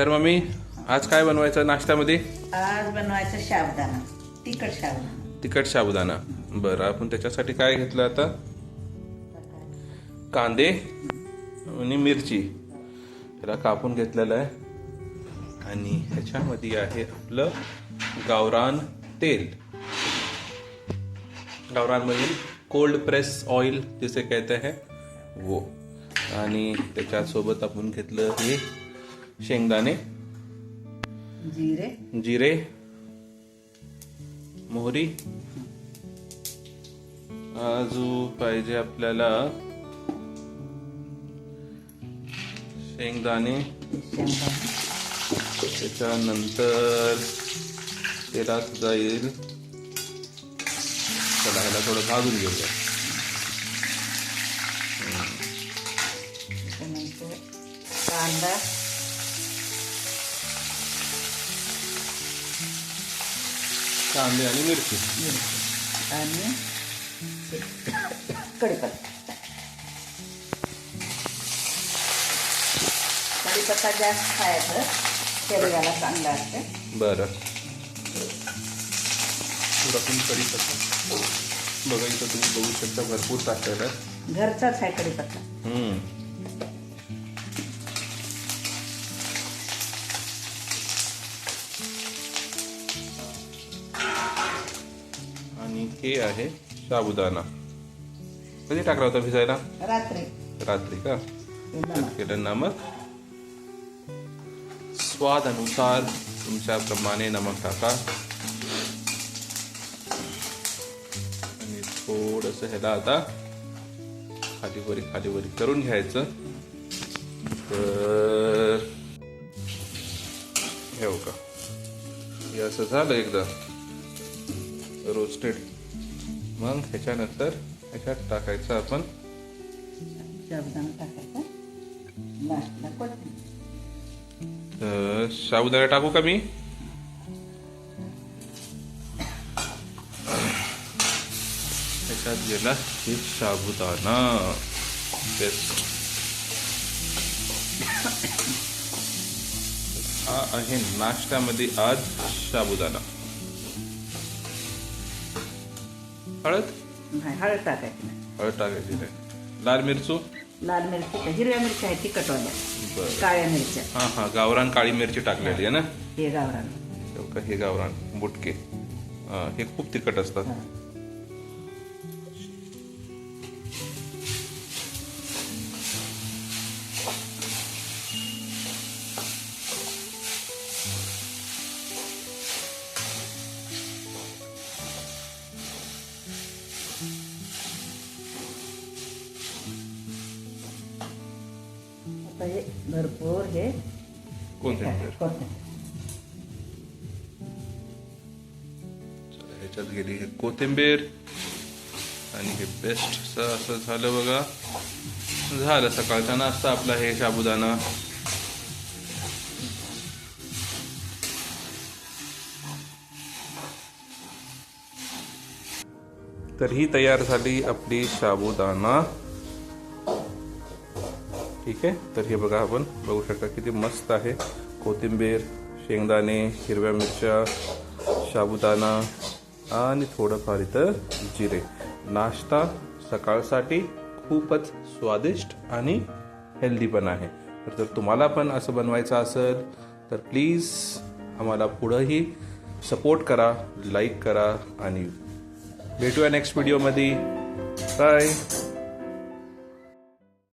तर मम्मी आज काय बनवायचं नाश्त्यामध्ये? आज बनवायचं शाबदाना तिखट शाबदाना तिखट साबुदाणा बरं आपण त्याच्यासाठी काय घेतलं आता? कांदे आणि मिरची. त्याला कापून घेतलेलं आहे. आणि ह्याच्यामध्ये आहे आपलं गावरान तेल. गावरान म्हणजे कोल्ड प्रेस ऑइल जिसे कहते हैं वो. आणि त्याच्यासोबत आपण घेतलं हे शेंगदाणे जिरे जिरे मोहरी. अजून पाहिजे आपल्याला शेंगदाणे. त्याच्यानंतर तेलात जाईल. चला ह्याला थोडं भाजून घेऊया. कांदा. कांदे आणि मिरची आणि कढीपत्ता कढीपत्ता जास्त खायचं शरीराला चांगला असते बरं पण कढीपत्ता बघा इथं तुम्ही बघू शकता भरपूर टाकलेला घरचाच आहे कढीपत्ता हे आहे साबुदाणा. कधी टाकला होता भिजायला? रात्री. रात्री का? नमक. केलं नमक स्वाद अनुसार तुमच्या प्रमाणे नमक टाका. आणि थोडस ह्याला आता खाली वरी खाली वरी करून घ्यायचं. तर हे हो का हे असं झालं एकदा. रोस्टेड. मग ह्याच्यानंतर ह्याच्यात टाकायचं आपण. साबुदाणा टाकायचा. लास्टला कोथिंबीर. तर साबुदाणा टाकू का मी? त्याच्यात गेला हे साबुदाणा. बेस्ट हा आहे नाश्त्यामध्ये आज साबुदाणा. हळद? नाही हळद टाकायची नाही. हळद टाकायची नाही. लाल मिरचू? लाल मिरची का? हिरव्या मिरच्या आहेत तिखटवाल्या. बरं. काळ्या मिरच्या. हा हा गावरान काळी मिरची टाकलेली आहे ना? हे गावरान. हे गावरान बुटके. हा, हे खूप तिखट असतात. हे भरपूर हे ह्याच्यात गेली हे कोथिंबीर. आणि हे बेस्ट असं झालं बघा. झालं सकाळचा नाश्ता आपला हे साबुदाणा. तर ही तयार झाली आपली साबुदाणा. ठीक आहे? तर हे बघा आपण बघू शकता किती मस्त आहे. कोथिंबीर शेंगदाणे हिरव्या मिरच्या साबुदाणा आणि थोडंफार इथं जिरे. नाश्ता सकाळसाठी खूपच स्वादिष्ट आणि हेल्दी पण आहे. तर जर तुम्हाला पण असं बनवायचं असेल तर प्लीज आम्हाला पुढंही सपोर्ट करा लाईक करा आणि भेटूया नेक्स्ट व्हिडिओमध्ये बाय